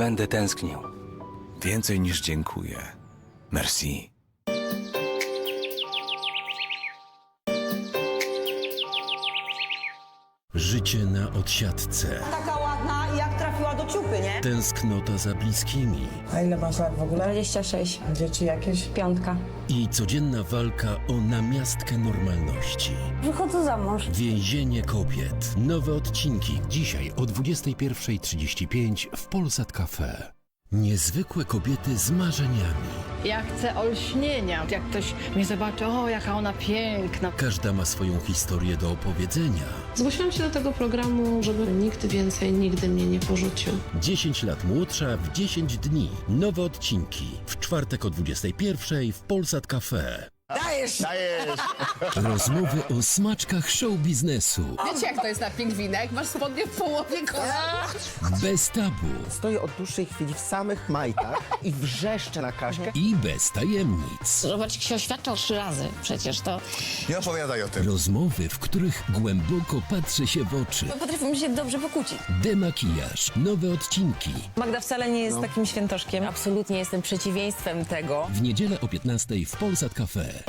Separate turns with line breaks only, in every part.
Będę tęsknił.
Więcej niż dziękuję. Merci.
Życie na odsiadce.
Taka jak trafiła do ciupy, nie?
Tęsknota za bliskimi
A ile masz lat w ogóle?
26.
Dzieci jakieś?
Piątka.
i codzienna walka o namiastkę normalności.
Wychodzę za mąż.
Więzienie kobiet. Nowe odcinki dzisiaj o 21.35 w Polsat Cafe. Niezwykłe kobiety z marzeniami.
Ja chcę olśnienia. Jak ktoś mnie zobaczy, o jaka ona piękna.
Każda ma swoją historię do opowiedzenia.
Zgłosiłam się do tego programu, żeby nikt więcej nigdy mnie nie porzucił.
10 lat młodsza w 10 dni. Nowe odcinki. W czwartek o 21.00 w Polsat Cafe.
Dajesz!
Rozmowy o smaczkach show biznesu.
Wiecie jak to jest na pingwinek? Masz spodnie w połowie kola.
Bez tabu
Stoję od dłuższej chwili w samych majtach i wrzeszczę na Kaśkę.
i bez tajemnic.
Robercik się oświadczał trzy razy. Przecież to
Nie opowiadaj o tym.
Rozmowy, w których głęboko patrzy się w oczy.
Potrafimy się dobrze pokłócić.
Demakijaż. Nowe odcinki.
Magda wcale nie jest takim świętoszkiem. Absolutnie jestem przeciwieństwem tego.
W niedzielę o 15.00 w Polsat Cafe.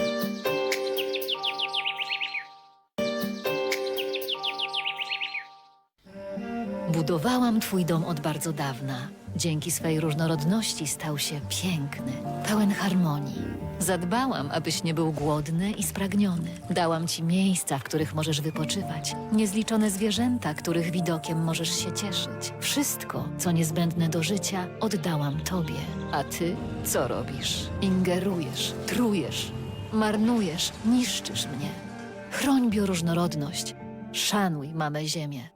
Budowałam twój dom od bardzo dawna. Dzięki swej różnorodności stał się piękny, pełen harmonii. Zadbałam, abyś nie był głodny i spragniony. Dałam ci miejsca, w których możesz wypoczywać. Niezliczone zwierzęta, których widokiem możesz się cieszyć. Wszystko, co niezbędne do życia, oddałam tobie. A ty co robisz? Ingerujesz, trujesz, marnujesz, niszczysz mnie. Chroń bioróżnorodność. Szanuj mamę Ziemię.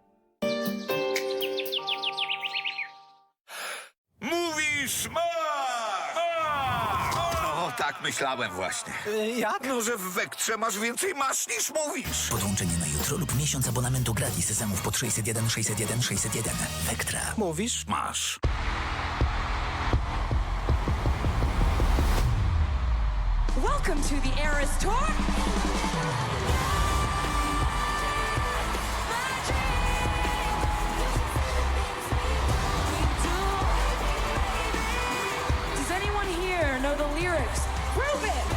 Mówisz masz!
O, tak myślałem właśnie.
Jak?
No, że w Wektrze masz więcej masz niż mówisz.
Podłączenie na jutro lub miesiąc abonamentu gratis systemów pod 601 601 601. Vectra.
Mówisz?
Masz.
Welcome to the Eras Tour. Does anyone here know the lyrics? Prove it!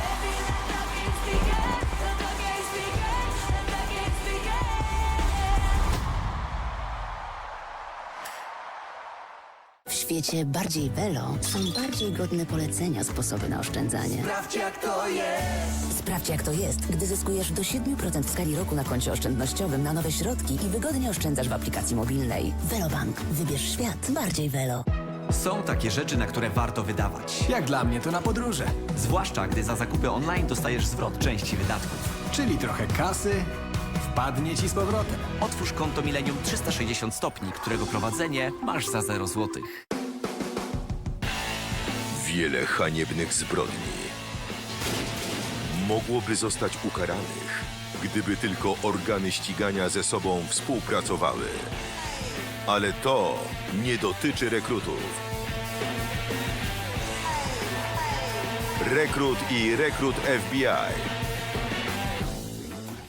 W świecie bardziej Velo są bardziej godne polecenia sposoby na oszczędzanie.
Sprawdź jak to jest!
Sprawdź jak to jest, gdy zyskujesz do 7% w skali roku na koncie oszczędnościowym na nowe środki i wygodnie oszczędzasz w aplikacji mobilnej. Velobank. Wybierz świat bardziej Velo.
Są takie rzeczy, na które warto wydawać.
Jak dla mnie to na podróże.
Zwłaszcza gdy za zakupy online dostajesz zwrot części wydatków.
Czyli trochę kasy wpadnie ci z powrotem.
Otwórz konto Millennium 360 stopni, którego prowadzenie masz za 0 złotych.
Wiele haniebnych zbrodni mogłoby zostać ukaranych, gdyby tylko organy ścigania ze sobą współpracowały. Ale to nie dotyczy rekrutów. Rekrut i rekrut FBI.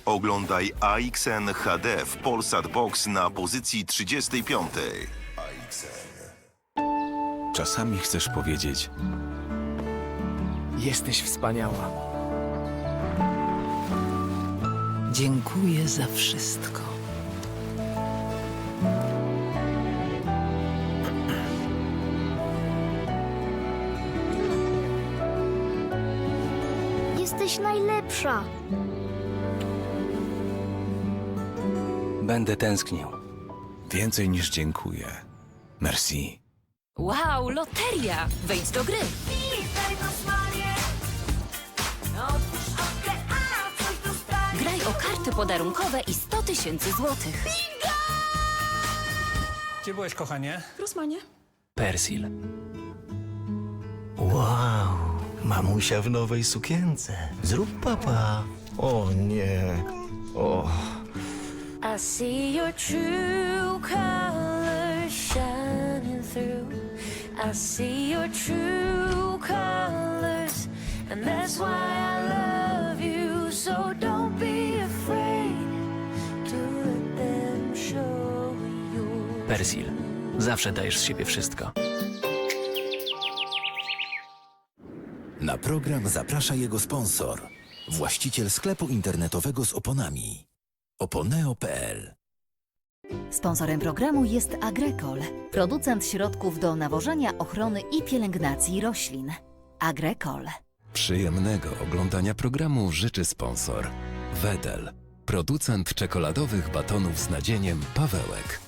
Oglądaj AXN HD w Polsat Box na pozycji 35.
Czasami chcesz powiedzieć,
Jesteś wspaniała.
Dziękuję za wszystko.
Jesteś najlepsza.
Będę tęsknił.
więcej niż dziękuję. Merci.
Wow, loteria! Wejdź do gry. Graj o karty podarunkowe i 100 tysięcy złotych.
Gdzie byłeś, kochanie?
Persil.
Wow, mamusia w nowej sukience. Zrób papa. O nie
see your true colors shining through. I see your true colors, and that's why I love you. So don't be afraid to let them show you.
Persil. Zawsze dajesz z siebie wszystko.
Na program zaprasza jego sponsor, właściciel sklepu internetowego z oponami oponeo.pl
Sponsorem programu jest Agrekol, producent środków do nawożenia, ochrony i pielęgnacji roślin. Agrekol.
Przyjemnego oglądania programu życzy sponsor. Wedel, producent czekoladowych batonów z nadzieniem Pawełek.